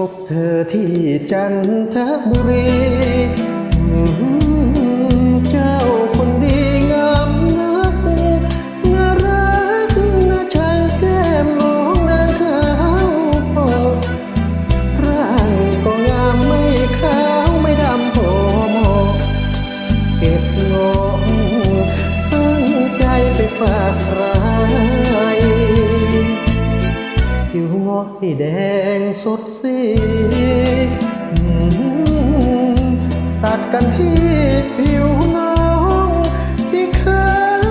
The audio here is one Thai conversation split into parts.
พบเธอที่จันทบุรีเจ้าคนดีงามนักน่ารักน่าชังแก้มน้องนางขาวพร่างก็งามไม่ขาวไม่ดำพอมอเก็บงอกตั้งใจไปฝากใครผิวงอกที่แดง สดสีตัดกันที่ผิวน้องที่ขา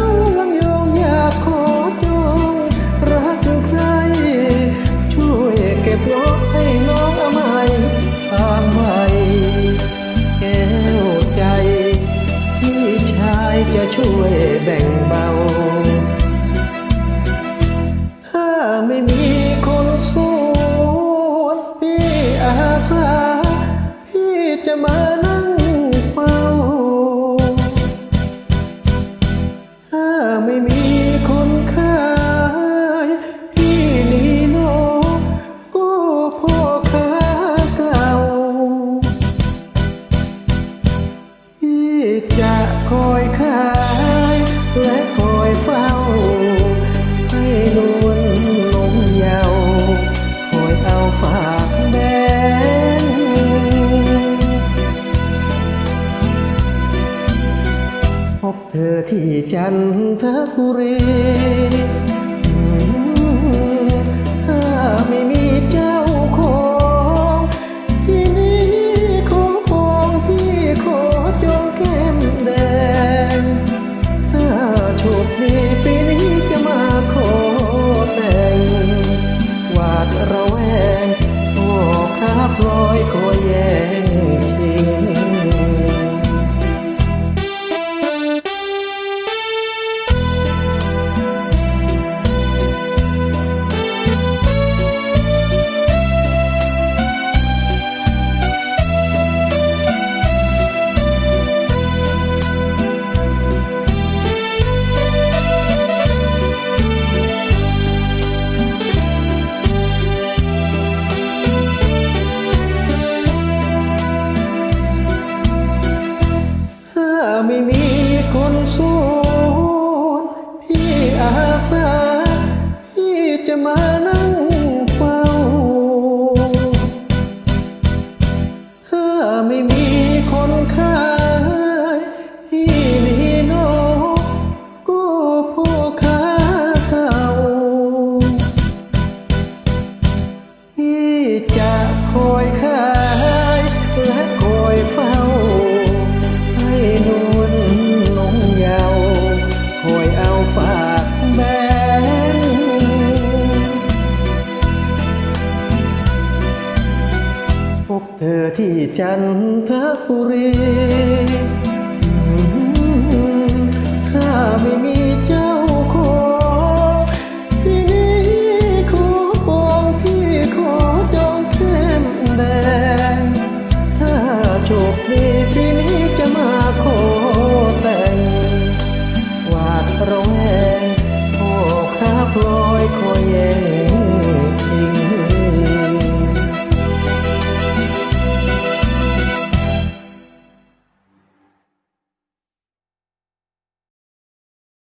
วลำยองอยากขอจองรักใคร ช่วยเก็บงอกให้น้องอาใหม่สร้างใหม่แก้วใจ พี่ชายจะช่วยแบ่งเบา พี่ อที่จันทบุรี ไม่มีคนสวนพี่อาสาพี่จะมานั่งเฝ้า ถ้าไม่มีคนขาพี่นี่นกก็พ่อค้าเก่าพี่จะ เธอที่จันทบุรี